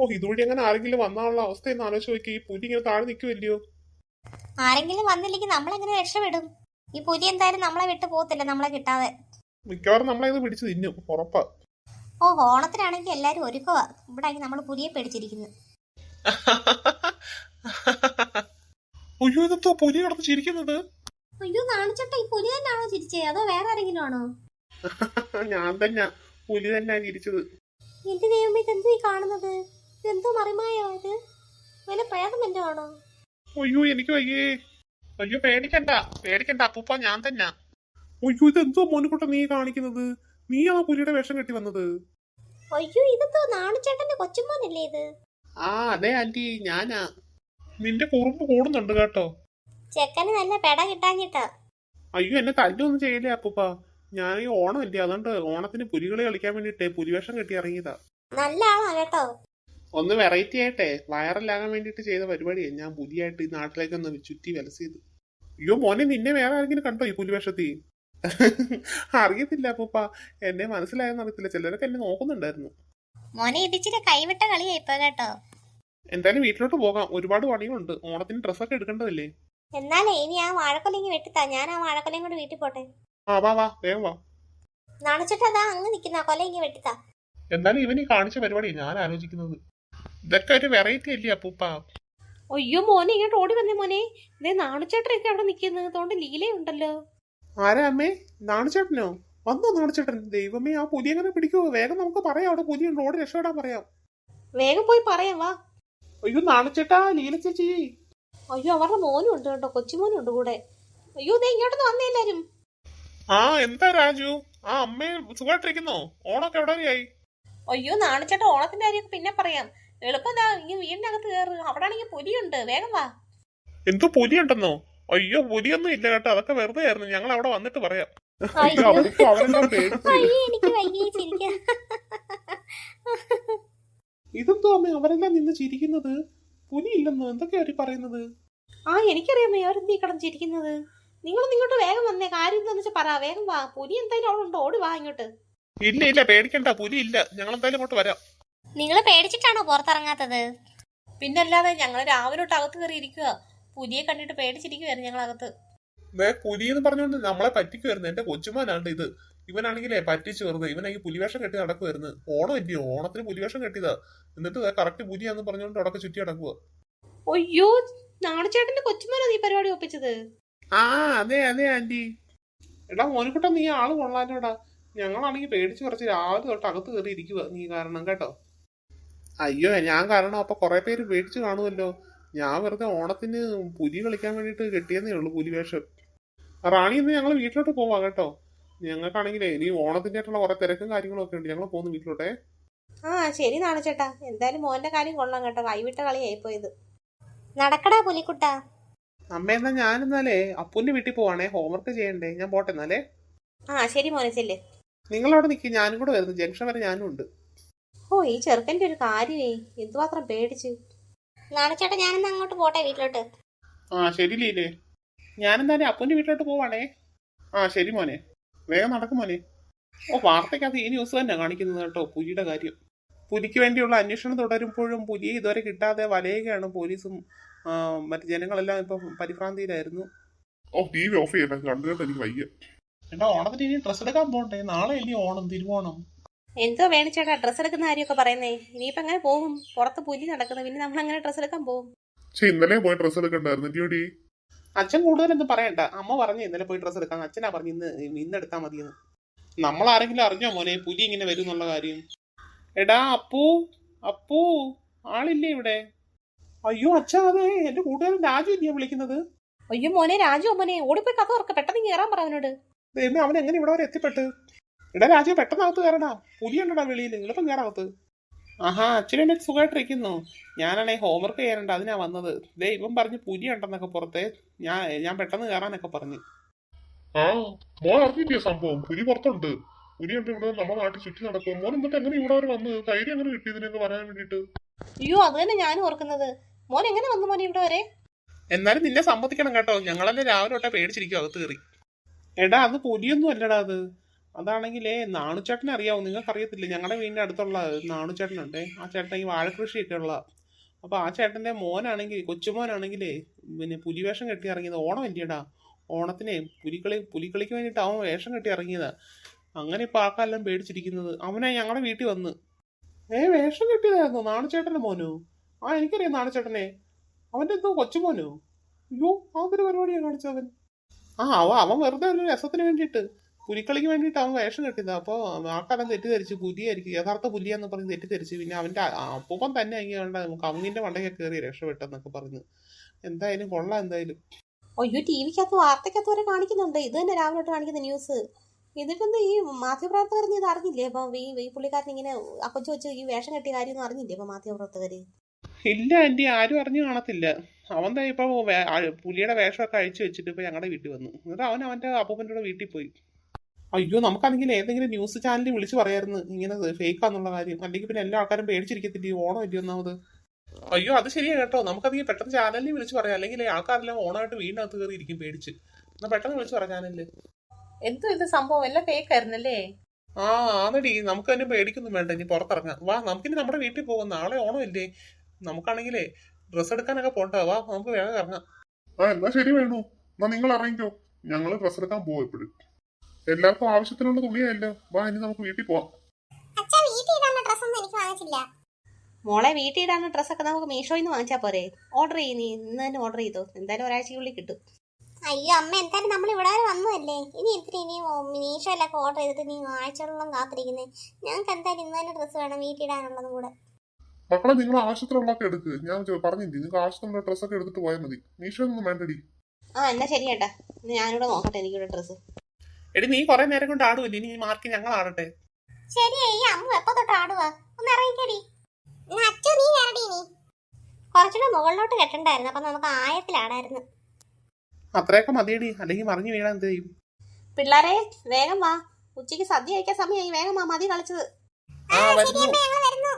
ഓ ഇതുവഴി അങ്ങനെ ആരെങ്കിലും വന്നാലുള്ള അവസ്ഥ എന്ന് ആലോചിച്ച് നോക്കി. ഈ പുലി ഇങ്ങനെ താഴെ നിൽക്കുമല്ലയോ ആരെങ്കിലും വന്നില്ലെങ്കിൽ നമ്മൾ എങ്ങനെ രക്ഷപ്പെടും? ഈ പുലി എന്തായാലും നമ്മളെ വിട്ടു പോകത്തില്ല നമ്മളെ കിട്ടാതെ. മിക്കവാറും നമ്മളെ ഇത് പിടിച്ച് തിന്നും ഉറപ്പാ. ഓ ഓണത്തിനാണെങ്കിൽ എല്ലാരും ഒരുക്കവാ. ഇവിടെ നമ്മൾ പുലിയെ പേടിച്ചിരിക്കുന്നു അയ്യോ ഇതെന്തോ പുലി കിടന്ന് ചിരിക്കുന്നത്? അയ്യോ നാണിച്ചട്ട ഈ പുലി തന്നെയാണോ ചിരിച്ചേ? അതോ വേറെ ആരെങ്കിലും ആണോ? ഞാൻ തന്നെ പുലി തന്നെ ചിരിച്ചത്. എന്റെ ദൈവമേ ഇതെന്തോ ഈ കാണുന്നത്? ഇതെന്തോ മറിമായോ ഇത്? വല്ല പ്രേതം എന്തോ ആണോ? അയ്യോ എനിക്ക് വയ്യേ. അയ്യോ പേടിക്കണ്ട. പേടിക്കണ്ട അപ്പൂപ്പ ഞാൻ തന്നെ. അയ്യോ ഇതെന്തോ മോനുകുട്ട നീ കാണിക്കുന്നത്? നീയാണോ പുലിയുടെ വേഷം കെട്ടി വന്നത്? അയ്യോ ഇതെന്തോ നാണിച്ചേട്ടന്റെ കൊച്ചുമോനല്ലേ ഇത്? ആ അതെ ആന്റി ഞാനാ. നിന്റെ കുറുമ്പ് കൂടുന്നുണ്ട് കേട്ടോ. ചെക്കന് നല്ല പെട കിട്ടാഞ്ഞിട്ടാ. അയ്യോ എന്നെ തല്ലൊന്നും ചെയ്യില്ലേ അപ്പൂപ്പ. ഞാൻ ഈ ഓണം ഇല്ലേ അതുകൊണ്ട് ഓണത്തിന് പുലികളി കളിക്കാൻ വേണ്ടിട്ട് പുലിവേഷം കെട്ടി ഇറങ്ങിയതാ. നല്ല ആളാ കേട്ടോ. ഒന്ന് വെറൈറ്റി ആയിട്ടെ. വൈറലാകാൻ വേണ്ടിട്ട് ചെയ്ത പരിപാടിയാണ് ഞാൻ പുലിയായിട്ട് ഈ നാട്ടിലേക്ക് ഒന്ന് ചുറ്റി വലസിയത്. അയ്യോ മോനെ നിന്നെ വേറെ ആരെങ്കിലും കണ്ടോ ഈ പുലിവേഷത്തി? അറിയത്തില്ല അപ്പൂപ്പ എന്നെ മനസ്സിലായെന്ന് അറിയത്തില്ല. ചിലരൊക്കെ എന്നെ നോക്കുന്നുണ്ടായിരുന്നു. മോനെ ഇടിച്ചിട്ട് കൈവിട്ട കളിയാ ഇപ്പൊ കേട്ടോ. എന്തായാലും വീട്ടിലോട്ട് പോകാം. ഒരുപാട് പണികളുണ്ട്. ഓണത്തിന് ഡ്രസ്സൊക്കെ എടുക്കേണ്ടതല്ലേ? എന്നാലേ ഇനി ആ വാഴക്കൊലങ്ങി വെട്ടിത്താ. ഞാൻ ആ വാഴക്കൊലയും കൂടെ വീട്ടിൽ പോട്ടെ. ആ വാ വാ വേഗം വാ. നാണിച്ചിട്ട് അതാ അങ്ങ് നിക്കുന്ന. കൊലങ്ങി വെട്ടിത്താ. എന്നാലും ഇവനീ കാണിച്ച പരിപാടി ഞാൻ ആലോചിക്കുന്നത്. ഇതൊക്കെ ഒരു വെറൈറ്റി അല്ലേ അപ്പൂപ്പ? അയ്യോ മോനെ ഇങ്ങോട്ട് ഓടി വന്നേ മോനെ. ഇതേ നാണുചേട്ടനൊക്കെ അവിടെ നിൽക്കുന്നത് അതുകൊണ്ട് ലീലയുണ്ടല്ലോ. ആരാ അമ്മേ? നാണുചേട്ടനോ? വന്നോ നാണുചേട്ടൻ. ദൈവമേ ആ പുലി എങ്ങനെ പിടിക്കുമോ വേഗം നമുക്ക് പറയാം. അവിടെ പുതിയ റോഡ് രക്ഷപ്പെടാൻ പറയാം. വേഗം പോയി പറയാം വാ. അയ്യോ നാണുചേട്ടാ ലീല ചേച്ചി. അയ്യോ അവരുടെ മോനും ഉണ്ട് കേട്ടോ. കൊച്ചുമോനും ഉണ്ട് കൂടെ. അയ്യോ ദേ ഇങ്ങോട്ടൊന്ന് വന്നേ എല്ലാരും. ആ എന്താ രാജു? ആ അമ്മേ സുഖമായിട്ടിരിക്കുന്നോ? ഓണൊക്കെ എവിടെ വരെയായി അയ്യോ നാണുചേട്ടാ ഓണത്തിന്റെ കാര്യമൊക്കെ പിന്നെ പറയാം. എളുപ്പം ദാ ഈ വീടിനകത്ത് കയറ് അവിടെ ആണെങ്കിൽ പുലിയുണ്ട്. വേഗം വാ. എന്തോ പുലി ഉണ്ടെന്നോ അയ്യോ പുലിയൊന്നും ഇല്ല കേട്ടോ. അതൊക്കെ വെറുതെ ആയിരുന്നു. ഞങ്ങൾ അവിടെ വന്നിട്ട് പറയാം. അയ്യോ. അവർക്ക് അവരെല്ലാം പേടിച്ച് അയ്യോ എനിക്ക് വയ്യ ചിരിക്കാൻ ഇതെന്തോ അമ്മ അവരെല്ലാം നിന്ന് ചിരിക്കുന്നത്? പുലി ഇല്ലെന്നോ എന്തൊക്കെയാ അവർ പറയുന്നത്? ആ എനിക്കറിയാമേ അവരെന്തീ കിടന്നിരിക്കുന്നത് നിങ്ങളൊന്ന് ഇങ്ങോട്ട് വേഗം വന്നേ. കാര്യം എന്താന്ന് വെച്ചാൽ പറ. വേഗം വാ. പുലി എന്തായാലും അവിടെ ഉണ്ട്? ഓടി വാ ഇങ്ങോട്ട്. ഇല്ല ഇല്ല പേടിക്കണ്ട. പുലി ഇല്ല. ഞങ്ങൾ എന്തായാലും ഇങ്ങോട്ട് വരാം. നിങ്ങൾ പേടിച്ചിട്ടാണോ പുറത്തിറങ്ങാത്തത്? പിന്നല്ലാതെ ഞങ്ങൾ രാവിലെ തൊട്ട് അകത്ത് കയറി ഇരിക്കുക പുലിയെ കണ്ടിട്ട് പേടിച്ചിരിക്കുവായിരുന്നു ഞങ്ങൾ അകത്ത് പുലി എന്ന് പറഞ്ഞുകൊണ്ട് നമ്മളെ പറ്റിക്കുമായിരുന്നു എന്റെ കൊച്ചുമാനാണ്ട് ഇത്. ഇവനാണെങ്കിലേ പറ്റിച്ചു വെറുതെ. ഇവനാണെങ്കിൽ പുലിവേഷം കെട്ടി നടക്കുമായിരുന്നു ഓണം ഇല്ലയോ ഓണത്തിന് പുലിവേഷം കെട്ടിയതാ. എന്നിട്ട് കറക്റ്റ് പുലിയാന്ന് പറഞ്ഞുകൊണ്ട് അവിടെ ചുറ്റി നടക്കുക അയ്യോ നാണച്ചേട്ടന്റെ കൊച്ചുമാനാ നീ പരിപാടി ഒപ്പിച്ചത്. ആ അതെ അതെ ആന്റി. എടാ മോനിക്കുട്ട നീ ആൾ കൊള്ളാനോടാ ഞങ്ങളാണെങ്കിൽ പേടിച്ചു കുറച്ച് രാവിലെ തൊട്ട് അകത്ത് കയറി ഇരിക്കുക നീ കാരണം കേട്ടോ. അയ്യോ ഞാൻ കാരണം അപ്പൊ കുറെ പേര് പേടിച്ചു കാണുമല്ലോ ഞാൻ വെറുതെ ഓണത്തിന് പുലി കളിക്കാൻ വേണ്ടിട്ട് കെട്ടിയെന്നേ ഉള്ളൂ പുലി പുലിവേഷം റാണി ഇന്ന് ഞങ്ങൾ വീട്ടിലോട്ട് പോവാ കേട്ടോ. ഞങ്ങൾക്കാണെങ്കിലേ ഇനി ഓണത്തിന്റെ ആയിട്ടുള്ള കുറെ തിരക്കും കാര്യങ്ങളും ഒക്കെ ഉണ്ട്. ഞങ്ങൾ പോകുന്നു വീട്ടിലോട്ടെ. ആ ശരി നാണച്ചേട്ടാ എന്തായാലും മോന്റെ കാര്യം കൊള്ളാം കേട്ടോ. കൈവിട്ട കളിയായി പോയത്. നടക്കടാ പുലിക്കുട്ട. അമ്മ എന്നാ ഞാൻ എന്നാലേ അപ്പുന്റെ വീട്ടിൽ പോവാണേ. ഹോംവർക്ക് ചെയ്യണ്ടേ. ഞാൻ പോട്ടെ എന്നാലേ. ആ ശരി മോനെ ചെല്ലേ. നിങ്ങളവിടെ നിൽക്കി ഞാനും കൂടെ വരുന്നു. ജംഗ്ഷൻ വരെ ഞാനും ഉണ്ട്. ഓ ഈ ചെറുക്കന്റെ ഒരു കാര്യമേ. എന്തുമാത്രം പേടിച്ച്. നാളെ നാണിച്ചേട്ടാ ഞാനെന്നാ അങ്ങോട്ട് പോട്ടെ വീട്ടിലോട്ട്? ആ ശരി ലീലേ. ഞാനെന്തായാലും അപ്പന്റെ വീട്ടിലോട്ട് പോവാണേ. ആ ശരി മോനെ. വേഗം നടക്കും മോനെ. ഓ വാർത്തയ്ക്കകത്ത് ഈ ന്യൂസ് തന്നെ കാണിക്കുന്നത് കേട്ടോ പുലിയുടെ കാര്യം. പുലിക്ക് വേണ്ടിയുള്ള അന്വേഷണം തുടരുമ്പോഴും പുലിയെ ഇതുവരെ കിട്ടാതെ വലയുകയാണ് പോലീസും മറ്റു ജനങ്ങളെല്ലാം ഇപ്പൊ പരിഭ്രാന്തിയിലായിരുന്നു. ഓ ടി വി ഓഫ് ചെയ്യട്ടെ. കണ്ടുകൊണ്ട് എനിക്ക് വയ്യ. എടാ ഓണത്തിന് ഇനി ഡ്രസ് എടുക്കാൻ പോകണ്ടേ നാളെ ഇനി ഓണം തിരുവോണം. എന്തോ വേണിച്ചേട്ടാ ഡ്രസ്സ് എടുക്കുന്ന കാര്യമൊക്കെ പറയുന്നേ. ഇനിയിപ്പോ എങ്ങനെ പോകും പുറത്ത് പുലി നടക്കുന്നത് പിന്നെ നമ്മൾ അങ്ങനെ ഡ്രസ്സ് എടുക്കാൻ പോകും പക്ഷെ ഇന്നലെ പോയി ഡ്രസ് എടുക്കണ്ടായിരുന്നു. അച്ഛൻ കൂടുതലൊന്നും പറയണ്ട. അമ്മ പറഞ്ഞു ഇന്നലെ പോയി ഡ്രസ് എടുക്കാൻ. അച്ഛനാ പറഞ്ഞു ഇന്ന് ഇന്ന് എടുത്താൽ മതിയെന്ന്. നമ്മൾ ആരെങ്കിലും അറിഞ്ഞോ മോനെ? പുലി ഇങ്ങനെ വരും എന്നുള്ള കാര്യം. എടാ അപ്പു അപ്പു ആളില്ലേ ഇവിടെ? അയ്യോ അച്ഛാ അതെ. എന്റെ കൂട്ടുകാരൻ രാജു ഇല്ലയോ വിളിക്കുന്നത്? അയ്യോ മോനെ രാജു മോനെ ഓടിപ്പോയി കഥ ഓർക്ക പെട്ടെന്ന് കേറാൻ കയറാൻ പറ അവനോട്. അവൻ എങ്ങനെ ഇവിടെ വരെ എത്തിപ്പെട്ട്? എടാ രാജു പെട്ടെന്ന് അകത്ത് കയറടാ പുലി ഉണ്ടടാ വെളിയിൽ. എളുപ്പം കയറാകത്ത് ആഹാ അച്ഛനെ സുഖമായിട്ടിരിക്കുന്നു. ഞാനാണെ ഹോംവർക്ക് ചെയ്യാനുണ്ട്. അതിനാ വന്നത്. ദേ ഇവൻ പറഞ്ഞ് പുലി ഉണ്ടെന്നൊക്കെ പുറത്തെ ഞാൻ ഞാൻ പെട്ടെന്ന് കയറാനൊക്കെ പറഞ്ഞു. ആ മോൻ അറിഞ്ഞില്ലേ സംഭവം? പുലി പുറത്തുണ്ട്. ഇവിടെ നമ്മുടെ നാട്ടിൽ ചുറ്റി നടക്കും മോൻ എന്നിട്ട് എങ്ങനെ ഇവിടെ വരെ വന്ന്? ധൈര്യം എങ്ങനെ പറയാൻ വേണ്ടിട്ട് അയ്യോ അത് തന്നെ ഞാനും ഓർക്കുന്നത്. മോൻ എങ്ങനെ വന്നു മോനെ ഇവിടെ വരെ? എന്നാലും നിന്നെ സമ്മതിക്കണം കേട്ടോ. ഞങ്ങളെന്നെ രാവിലെ തൊട്ടേ പേടിച്ചിരിക്കും അകത്ത് കയറി എടാ അത് പുലിയൊന്നും അല്ലടാ അത്. അതാണെങ്കിലേ നാണുചേട്ടനെ അറിയാവോ? നിങ്ങൾക്ക് അറിയത്തില്ല ഞങ്ങളുടെ വീടിന്റെ അടുത്തുള്ള നാണുചേട്ടനുണ്ട്. ആ ചേട്ടൻ ഈ വാഴകൃഷിയൊക്കെ ഉള്ള അപ്പോൾ ആ ചേട്ടന്റെ മോനാണെങ്കിൽ കൊച്ചുമോനാണെങ്കിലേ പിന്നെ പുലിവേഷം കെട്ടി ഇറങ്ങിയത്. ഓണം ഇല്ലടാ ഓണത്തിനെ പുലിക്കളി പുലിക്കളിക്ക് വേണ്ടിയിട്ട് അവൻ വേഷം കെട്ടി ഇറങ്ങിയതാ. അങ്ങനെ ഇപ്പൊ ആൾക്കാരെല്ലാം പേടിച്ചിരിക്കുന്നത്. അവനെ ഞങ്ങളുടെ വീട്ടിൽ വന്ന്. ഏ വേഷം കെട്ടിയതായിരുന്നു? നാണുചേട്ടന്റെ മോനോ? ആ എനിക്കറിയാം നാണുചേട്ടനെ. അവന്റെ എന്തോ കൊച്ചുമോനോ? അയ്യോ അതൊരു പരിപാടിയാണ് കാണിച്ചവൻ ആ അവ അവൻ വെറുതെ ഒരു രസത്തിന് വേണ്ടിയിട്ട് പുലിക്കളിക്ക് വേണ്ടിയിട്ട് അവൻ വേഷം കെട്ടിയതാ അപ്പോൾ ആൾക്കാരൻ തെറ്റിദ്ധരിച്ച് പുലിയായിരിക്കും യഥാർത്ഥ പുലിയാന്ന് പറഞ്ഞ് തെറ്റിദ്ധരിച്ച് പിന്നെ അവന്റെ അപ്പൂപ്പൻ തന്നെ അങ്ങനെയുണ്ട് കവുങ്ങിന്റെ മണ്ടയ്ക്ക് കയറി രക്ഷപ്പെട്ടെന്നൊക്കെ പറഞ്ഞു. എന്തായാലും കൊള്ളാം എന്തായാലും. അയ്യോ ടി വിക്കകത്ത് വാർത്തക്കകത്ത് വരെ കാണിക്കുന്നുണ്ട്. ഇത് തന്നെ രാവിലെ തൊട്ട് കാണിക്കുന്ന ന്യൂസ് എന്നിട്ടൊന്നും ഈ മാധ്യമപ്രവർത്തകർ ഇത് അറിഞ്ഞില്ലേ? അപ്പൊ ഈ ഈ പുള്ളിക്കാരൻ ഇങ്ങനെ അക്കൊച്ചു വെച്ച് ഈ വേഷം കെട്ടിയ കാര്യമൊന്നും അറിഞ്ഞില്ലേ ഇപ്പം മാധ്യമപ്രവർത്തകർ? ഇല്ല ആന്റി ആരും അറിഞ്ഞു കാണത്തില്ല. അവൻ ഇപ്പൊ പുലിയുടെ വേഷമൊക്കെ അഴിച്ചു വെച്ചിട്ട് ഇപ്പൊ ഞങ്ങളുടെ വീട്ടിൽ വന്നു. എന്നിട്ട് അവൻ അവന്റെ അപ്പൂപ്പന്റെ കൂടെ വീട്ടിൽ പോയി. അയ്യോ നമുക്കാണെങ്കിൽ ഏതെങ്കിലും ന്യൂസ് ചാനലിൽ വിളിച്ചു പറയായിരുന്നു. ഇങ്ങനെ ഫേക്ക് ഫേക്കാന്നുള്ള കാര്യം. അല്ലെങ്കിൽ പിന്നെ എല്ലാ ആൾക്കാരും പേടിച്ചിരിക്കത്തില്ലേ? ഈ ഓണം ഇല്ല ഒന്നാമത്? അയ്യോ അത് ശരിയാ കേട്ടോ. നമുക്കധികം പെട്ടെന്ന് ചാനലിൽ വിളിച്ചു പറയാം. അല്ലെങ്കിൽ ആൾക്കാരെല്ലാം ഓണമായിട്ട് വീടിനകത്ത് കയറി ഇരിക്കും പേടിച്ച്. എന്നാ പെട്ടെന്ന് വിളിച്ചു പറയാം ചാനലിൽ. എന്തോ ഇത് സംഭവം? എല്ലാം ഫേക്ക് ആയിരുന്നല്ലേ? ആ ആന്നടി. നമുക്ക് തന്നെ പേടിക്കൊന്നും വേണ്ട. ഇനി പുറത്തിറങ്ങാം. വാ നമുക്കിനി നമ്മുടെ വീട്ടിൽ പോകും നാളെ ഓണം ഇല്ലേ നമുക്കാണെങ്കിലേ ഡ്രസ്സ് എടുക്കാനൊക്കെ പോണ്ട? വാ നമുക്ക് വേഗം ഇറങ്ങാം ആ എന്നാ ശരി വേണു. എന്നാ നിങ്ങൾ ഇറങ്ങിക്കോ ഞങ്ങൾ ഡ്രസ് എടുക്കാൻ പോവും എപ്പോഴും എല്ലാവർക്കും ആവശ്യത്തിനുള്ള തുണിയല്ലോ വാ ഇനി നമുക്ക് വീട്ടിൽ പോവാം. അച്ഛാ വീട്ടിൽ ഇടാനുള്ള ഡ്രസ്സൊന്നും എനിക്ക് വാങ്ങിച്ചില്ല. മോളെ വീട്ടിൽ ഇടാനുള്ള ഡ്രസ്സൊക്കെ നമുക്ക് മീഷോയിൽ നിന്ന് വാങ്ങിച്ചാൽ പോരെ. ഓർഡർ ചെയ്യ് നീ ഇന്ന് തന്നെ ഓർഡർ ചെയ്തോ. എന്തായാലും ഒരാഴ്ചക്കുള്ളിൽ കിട്ടും. അയ്യോ അമ്മ എന്തായാലും നമ്മൾ ഇവിടെ വരെ വന്നതല്ലേ? ഇനി എന്തിനാ ഇനി മീഷോയിലൊക്കെ ഓർഡർ ചെയ്തിട്ട് നീ ആഴ്ചകളോളം കാത്തിരിക്കുന്നത് ഞങ്ങൾക്ക് എന്തായാലും ഇന്ന് തന്നെ ഡ്രസ്സ് വേണം വീട്ടിടാനുള്ളതും കൂടെ. മക്കളെ നിങ്ങൾ ആവശ്യത്തിനുള്ളതൊക്കെ എടുക്ക്. ഞാൻ പറഞ്ഞില്ലേ നിങ്ങൾക്ക് ആവശ്യത്തിനുള്ള ഡ്രസ്സൊക്കെ എടുത്തിട്ട് പോയാൽ മതി. മീഷോയൊന്നും വേണ്ടടി. ആ എന്നാ ശരി ചേട്ടാ ഞാനിവിടെ നോക്കട്ടെ എനിക്കിവിടെ ഡ്രസ്സ്. എടി നീ കൊറേ നേരം കൊണ്ട് ആടുവല്ലേ ഇനി ഈ മാർക്ക് ഞങ്ങൾ ആടട്ടെ. ശരി ഈ അമ്മ എപ്പോ തൊട്ട് ആടുവാ? ഒന്ന് ഇറങ്ങിക്കടി. അച്ഛൻ നീ നീ കുറച്ചുകൂടെ മുകളിലോട്ട് കെട്ടണ്ടായിരുന്നു അപ്പൊ നമുക്ക് ആയത്തിലാടായിരുന്നു അത്രയൊക്കെ മതിയടി. അല്ലെങ്കിൽ മറിഞ്ഞു വീഴാൻ എന്ത് ചെയ്യും? പിള്ളേരെ വേഗം വാ. ഉച്ചയ്ക്ക് സദ്യ കഴിക്കാൻ സമയമായി. വേഗം വാ മതി കളിച്ചത്. ആ വരുന്നു ഞങ്ങൾ വരുന്നു.